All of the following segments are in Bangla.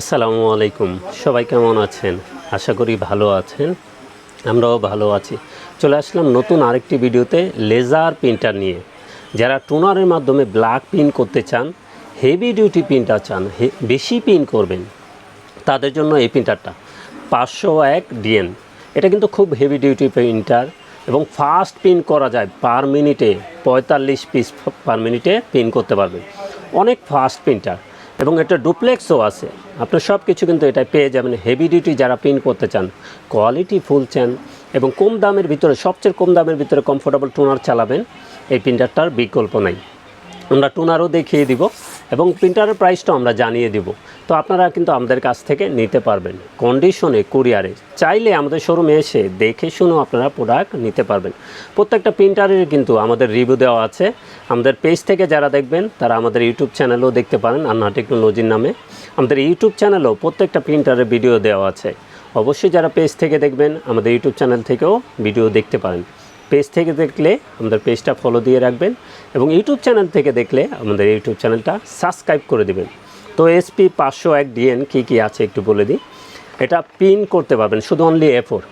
আসসালামু আলাইকুম। সবাই কেমন আছেন? আশা করি ভালো আছেন। আমরাও ভালো আছি। চলে আসলাম নতুন আরেকটি ভিডিওতে লেজার প্রিন্টার নিয়ে। যারা টোনারের মাধ্যমে ব্ল্যাক প্রিন্ট করতে চান, হেভি ডিউটি প্রিন্টার চান বেশি প্রিন্ট করবেন, তাদের জন্য এই প্রিন্টারটা। পাঁচশো এক ডিএন। এটা কিন্তু খুব হেভি ডিউটি প্রিন্টার এবং ফাস্ট প্রিন্ট করা যায় পার মিনিটে, পঁয়তাল্লিশ পিস পার মিনিটে প্রিন্ট করতে পারবেন। অনেক ফাস্ট প্রিন্টার। এবং এটা ডুপ্লেক্সও আছে। আপনার সব কিছু কিন্তু এটা পেয়ে যাবেন। হেভি ডিউটি যারা প্রিন্ট করতে চান কোয়ালিটি ফুল চান এবং কম দামের ভিতরে, সবচেয়ে কম দামের ভিতরে কমফোর্টেবল টোনার চালাবেন, এই প্রিন্টারটার বিকল্প নাই। আমরা টোনারও দেখিয়ে দিব। এবং প্রিন্টারের প্রাইসটাও আমরা জানিয়ে দিব। তো আপনারা কিন্তু আমাদের কাছ থেকে নিতে পারবেন। কন্ডিশনে কুরিয়ারে চাইলে আমাদের শোরুমে এসে দেখে শুনেও আপনারা প্রোডাক্ট নিতে পারবেন। প্রত্যেকটা প্রিন্টারের কিন্তু আমাদের রিভিউ দেওয়া আছে। আমাদের পেজ থেকে যারা দেখবেন, তারা আমাদের ইউটিউব চ্যানেলও দেখতে পারেন আন্না টেকনোলজির নামে। আমাদের ইউটিউব চ্যানেলও প্রত্যেকটা প্রিন্টারের ভিডিও দেওয়া আছে। অবশ্যই যারা পেজ থেকে দেখবেন, আমাদের ইউটিউব চ্যানেল থেকেও ভিডিও দেখতে পারেন। পেজ থেকে দেখলে আমাদের পেজটা ফলো দিয়ে রাখবেন এবং ইউটিউব চ্যানেল থেকে দেখলে আমাদের ইউটিউব চ্যানেলটা সাবস্ক্রাইব করে দিবেন। তো এসপি পাঁচশো এক ডিএন কী কী আছে একটু বলে দিই। এটা পিন করতে পারবেন, শুধু only A four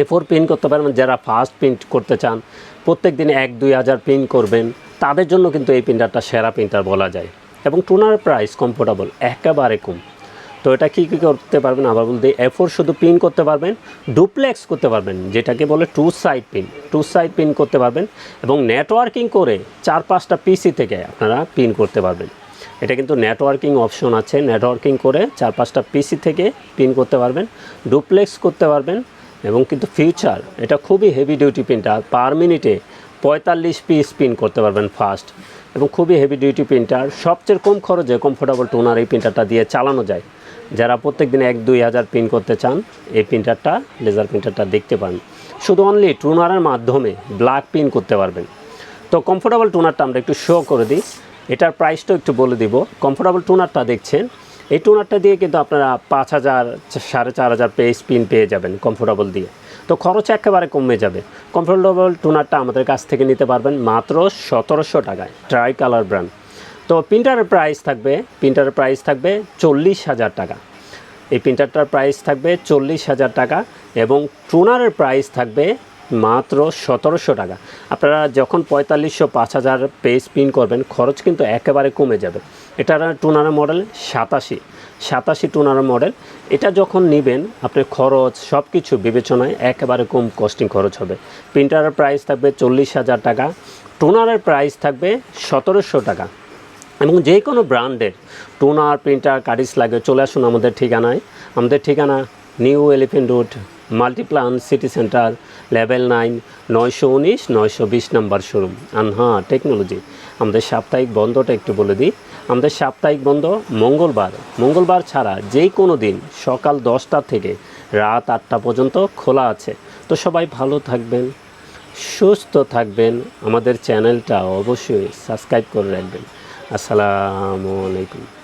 A four print করতে পারবেন, যারা ফার্স্ট প্রিন্ট করতে চান প্রত্যেক দিন এক, দুই হাজার প্রিন্ট করবেন, তাদের জন্য কিন্তু এই প্রিন্টারটা সেরা প্রিন্টার বলা যায়। এবং টুনার প্রাইস কমফোর্টেবল একেবারে কম। তো এটা কী কী করতে পারবেন আবার বলতে এ ফোর শুধু প্রিন্ট করতে পারবেন ডুপ্লেক্স করতে পারবেন, যেটাকে বলে two side pin two side pin করতে পারবেন এবং নেটওয়ার্কিং করে চার পাঁচটা পিসি থেকে আপনারা পিন করতে পারবেন। এটা কিন্তু নেটওয়ার্কিং অপশন আছে নেটওয়ার্কিং করে চার পাঁচটা পিসি থেকে পিন করতে পারবেন ডুপ্লেক্স করতে পারবেন এবং কিন্তু ফিউচার এটা খুবই হেভি ডিউটি প্রিন্টার পার মিনিটে পঁয়তাল্লিশ পিস পিন করতে পারবেন ফাস্ট এবং খুবই হেভি ডিউটি প্রিন্টার সবচেয়ে কম খরচে কমফোর্টেবল টোনার এই প্রিন্টারটা দিয়ে চালানো যায়। যারা প্রত্যেক দিন এক, দুই হাজার প্রিন্ট করতে চান, এই প্রিন্টারটা লেজার প্রিন্টারটা দেখতে পান। শুধু অনলি টুনারের মাধ্যমে ব্ল্যাক প্রিন্ট করতে পারবেন। তো কমফোর্টেবল টুনারটা আমরা একটু শো করে দিই। এটার প্রাইসটাও একটু বলে দিব। কমফোর্টেবল টুনারটা দেখছেন। এই টুনারটা দিয়ে কিন্তু আপনারা পাঁচ হাজার, সাড়ে চার হাজার পেজ পিন পেয়ে যাবেন কমফোর্টেবল দিয়ে। তো খরচ একেবারে কমে যাবে। কমফোর্টেবল টুনারটা আমাদের কাছ থেকে নিতে পারবেন মাত্র সতেরোশো টাকায়। ট্রাই কালার ব্র্যান্ড তো প্রিন্টারের প্রাইস থাকবে, প্রিন্টারের প্রাইস থাকবে চল্লিশ হাজার টাকা। এই প্রিন্টারটার প্রাইস থাকবে চল্লিশ হাজার টাকা এবং টুনারের প্রাইস থাকবে মাত্র সতেরোশো টাকা। আপনারা যখন পঁয়তাল্লিশশো, পাঁচ হাজার পেজ প্রিন্ট করবেন, খরচ কিন্তু একেবারে কমে যাবে। এটার টুনারের মডেল সাতাশি। সাতাশি টুনারের মডেল এটা যখন নেবেন, আপনার খরচ সব কিছু বিবেচনায় একেবারে কম কস্টিং খরচ হবে। প্রিন্টারের প্রাইস থাকবে চল্লিশ হাজার টাকা। টোনারের প্রাইস থাকবে সতেরোশো টাকা। এবং যে কোনো ব্র্যান্ডের টোনার, প্রিন্টার কারিজ লাগে, চলে আসুন আমাদের ঠিকানায়। আমাদের ঠিকানা New Elephant Road, Multiplan City Center, level nine, নয়শো উনিশ, নয়শো বিশ নাম্বার শোরুম। আনহা টেকনোলজি। আমাদের সাপ্তাহিক বন্ধটা একটু বলে দিই। আমাদের সাপ্তাহিক বন্ধ মঙ্গলবার। মঙ্গলবার ছাড়া যে কোনো দিন সকাল দশটা থেকে রাত আটটা পর্যন্ত খোলা আছে। তো সবাই ভালো থাকবেন, সুস্থ থাকবেন। আমাদের চ্যানেলটা অবশ্যই সাবস্ক্রাইব করে রাখবেন। আসসালামু আলাইকুম।